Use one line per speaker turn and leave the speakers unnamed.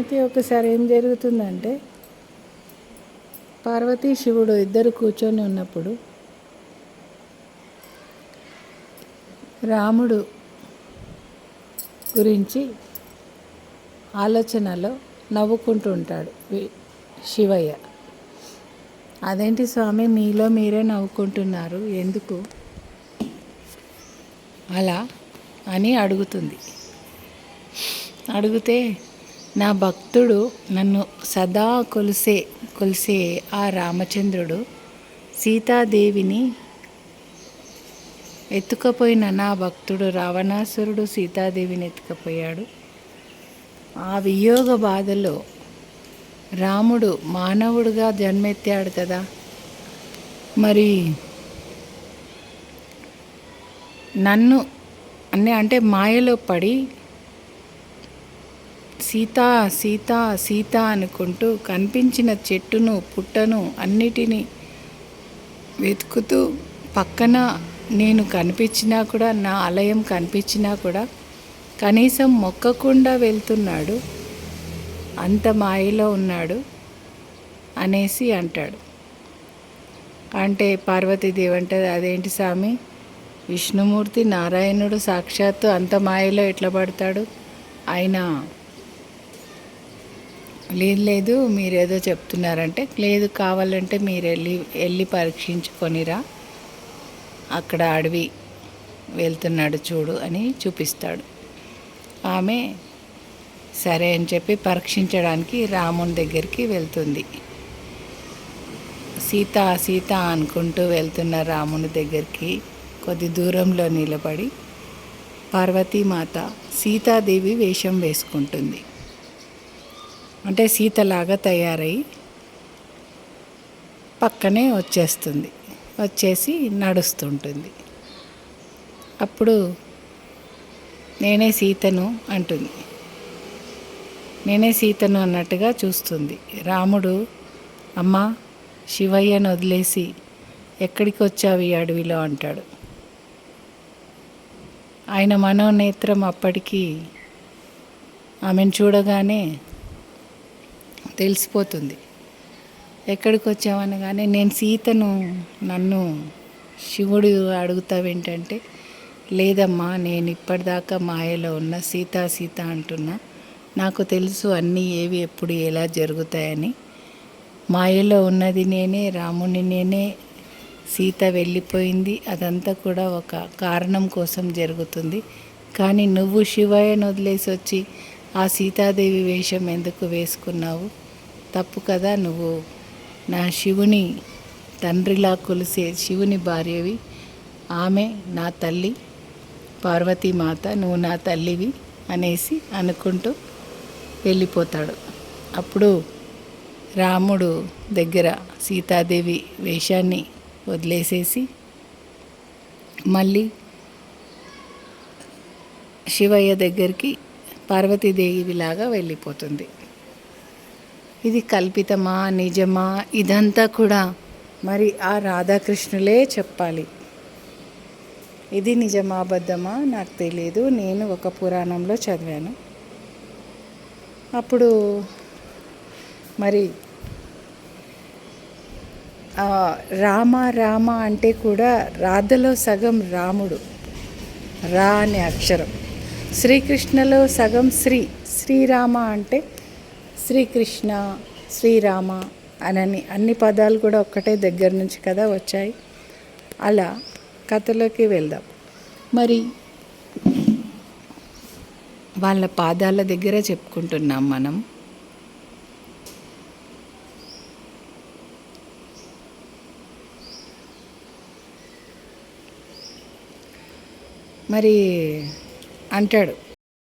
అయితే ఒకసారి ఏం జరుగుతుందంటే పార్వతీ శివుడు ఇద్దరు కూర్చొని ఉన్నప్పుడు రాముడు గురించి ఆలోచనలో నవ్వుకుంటూ ఉంటాడు వి- శివయ్య. అదేంటి స్వామి మీలో మీరే నవ్వుకుంటున్నారు ఎందుకు? అలా అని అడుగుతుంది. అడిగితే నా భక్తుడు నన్ను సదా కొలిసే కొలిసే ఆ రామచంద్రుడు సీతాదేవిని ఎత్తుకపోయిన నా భక్తుడు రావణాసురుడు సీతాదేవిని ఎత్తుకపోయాడు. ఆ వియోగ బాధలో రాముడు మానవుడుగా జన్మెత్తాడు కదా. మరి నన్ను అన్నీ అంటే మాయలో పడి సీత సీతా సీత అనుకుంటూ కనిపించిన చెట్టును పుట్టను అన్నిటినీ వెతుకుతూ పక్కన నేను కనిపించినా కూడా నా ఆలయం కనిపించినా కూడా కనీసం మొక్కకుండా వెళ్తున్నాడు. అంత మాయలో ఉన్నాడు అనేసి అంటాడు. అంటే పార్వతీదేవి అంటది అదేంటి స్వామి విష్ణుమూర్తి నారాయణుడు సాక్షాత్తు అంత మాయలో ఎట్లా పడతాడు? ఆయన లేదు లేదు మీరేదో చెప్తున్నారంటే లేదు కావాలంటే మీరు వెళ్ళి వెళ్ళి పరీక్షించుకొనిరా. అక్కడ అడవి వెళ్తున్నాడు చూడు అని చూపిస్తాడు. ఆమె సరే అని చెప్పి పరీక్షించడానికి రాముని దగ్గరికి వెళ్తుంది. సీత సీత అనుకుంటూ వెళ్తున్న రాముని దగ్గరికి కొద్ది దూరంలో నిలబడి పార్వతీమాత సీతాదేవి వేషం వేసుకుంటుంది. అంటే సీతలాగా తయారై పక్కనే వచ్చేస్తుంది. వచ్చేసి నడుస్తుంటుంది. అప్పుడు నేనే సీతను అంటుంది. నేనే సీతను అన్నట్టుగా చూస్తుంది. రాముడు అమ్మ శివయ్యను వదిలేసి ఎక్కడికి వచ్చావు ఈ అడవిలో? అంటాడు. ఆయన మనోనేత్రం అప్పటికి ఆమెను చూడగానే తెలిసిపోతుంది. ఎక్కడికి వచ్చామనగానే నేను సీతను నన్ను శివుడు అడుగుతావేంటంటే లేదమ్మా నేను ఇప్పటిదాకా మాయలో ఉన్న సీత సీత అంటున్నా. నాకు తెలుసు అన్నీ ఏవి ఎప్పుడు ఎలా జరుగుతాయని. మాయలో ఉన్నది నేనే రాముని నేనే సీత వెళ్ళిపోయింది. అదంతా కూడా ఒక కారణం కోసం జరుగుతుంది. కానీ నువ్వు శివయ్యను వదిలేసి వచ్చి ఆ సీతాదేవి వేషం ఎందుకు వేసుకున్నావు? తప్పు కదా నువ్వు. నా శివుని తండ్రిలా కొలిసే శివుని భార్యవి. ఆమె నా తల్లి పార్వతీమాత నువ్వు నా తల్లివి అనేసి అనుకుంటూ వెళ్ళిపోతాడు. అప్పుడు రాముడు దగ్గర సీతాదేవి వేషాన్ని వదిలేసేసి మళ్ళీ శివయ్య దగ్గరికి పార్వతీదేవిలాగా వెళ్ళిపోతుంది. ఇది కల్పితమా నిజమా? ఇదంతా కూడా మరి ఆ రాధాకృష్ణులే చెప్పాలి. ఇది నిజమా అబద్ధమా? నాకు తెలియదు నేను ఒక పురాణంలో చదివాను. అప్పుడు మరి రామ రామ అంటే కూడా రాధలో సగం రాముడు. రా అనే అక్షరం. శ్రీకృష్ణలో సగం శ్రీ. శ్రీరామ అంటే శ్రీకృష్ణ శ్రీరామ అనని అన్ని పదాలు కూడా ఒక్కటే దగ్గర నుంచి కదా వచ్చాయి. అలా కథలోకి వెళ్దాం. మరి వాళ్ళ పాదాల దగ్గర చెప్పుకుంటున్నాం మనం. మరి అంటాడు